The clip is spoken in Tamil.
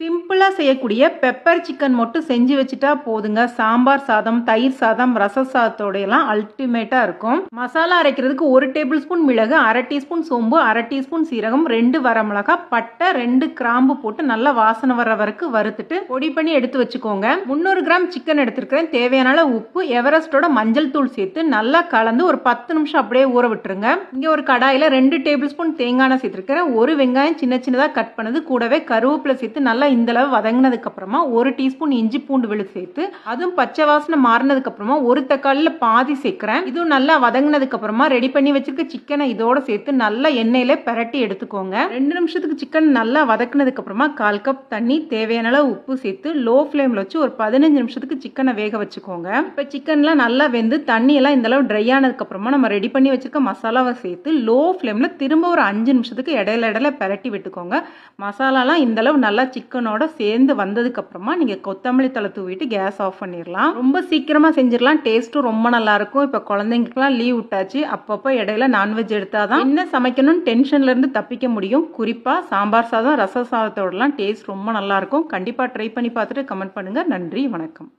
சிம்பிளாக செய்யக்கூடிய பெப்பர் சிக்கன் மட்டும் செஞ்சு வச்சுட்டா போதுங்க. சாம்பார் சாதம் தயிர் சாதம் ரச சாதத்தோடையெல்லாம் அல்டிமேட்டாக இருக்கும். மசாலா அரைக்கிறதுக்கு ஒரு டேபிள் ஸ்பூன் மிளகு அரை டீஸ்பூன் சோம்பு அரை டீஸ்பூன் சீரகம் ரெண்டு வரமிளகா பட்டை ரெண்டு கிராம்பு போட்டு நல்லா வாசனை வர வரைக்கும் வறுத்துட்டு பொடி பண்ணி எடுத்து வச்சுக்கோங்க. முந்நூறு கிராம் சிக்கன் எடுத்துருக்கிறேன். தேவையான உப்பு எவரெஸ்டோட மஞ்சள் தூள் சேர்த்து நல்லா கலந்து ஒரு பத்து நிமிஷம் அப்படியே ஊற விட்டுருங்க. இங்கே ஒரு கடாயில் ரெண்டு டேபிள் ஸ்பூன் தேங்காய் சேர்த்துருக்கிறேன். ஒரு வெங்காயம் சின்ன சின்னதாக கட் பண்ணது. கூடவே கருவேப்பிலை சேர்த்து நல்லா இந்த அளவு வதங்கினதுக்கு அப்புறமா ஒரு டீஸ்பூன் இஞ்சி பூண்டு விழுது சேர்த்து அதுவும் பச்சை வாசனை மாறினதுக்கு அப்புறமா ஒரு தக்காளியில் பாதி சேர்க்குறேன். இதுவும் நல்லா வதங்கினதுக்கு அப்புறமா ரெடி பண்ணி வச்சிருக்க சிக்கனை இதோட சேர்த்து நல்லா எண்ணெயில பரட்டி எடுத்துக்கோங்க. ரெண்டு நிமிஷத்துக்கு சிக்கன் நல்லா வதக்குனதுக்கு அப்புறமா கால் கப் தண்ணி தேவையான அளவு உப்பு சேர்த்து லோ ஃப்ளேமில் வச்சு ஒரு பதினஞ்சு நிமிஷத்துக்கு சிக்கனை வேக வச்சுக்கோங்க. இப்போ சிக்கன்லாம் நல்லா வெந்து தண்ணி எல்லாம் இந்த அளவு ட்ரை ஆனதுக்கு அப்புறமா நம்ம ரெடி பண்ணி வச்சிருக்க மசாலாவை சேர்த்து லோ ஃப்ளேமில் திரும்ப ஒரு அஞ்சு நிமிஷத்துக்கு இடையில இடையில பிரட்டி விட்டுக்கோங்க. மசாலாலாம் இந்த அளவு நல்லா சிக்கனோட சேர்ந்து வந்ததுக்கு அப்புறமா நீங்கள் கொத்தமல்லி தலை தூவிட்டு கேஸ் ஆஃப் பண்ணிடலாம் ரொம்ப சீக்கிரமாக செஞ்சிடலாம் டேஸ்ட்டும் ரொம்ப நல்லா இருக்கும் இப்போ குழந்தைங்களுக்குலாம் லீவ் விட்டாச்சு. அப்பப்போ இடையில நான்வெஜ் எடுத்தாதான் என்ன சமைக்கணும்னு டென்ஷன்ல இருந்து தப்பிக்க முடியும். குறிப்பாக சாம்பார் சாதம் ரச சாதத்தோடலாம். டேஸ்ட் ரொம்ப நல்லா இருக்கும் கண்டிப்பாக ட்ரை பண்ணி பார்த்துட்டு கமெண்ட் பண்ணுங்க. நன்றி. வணக்கம்.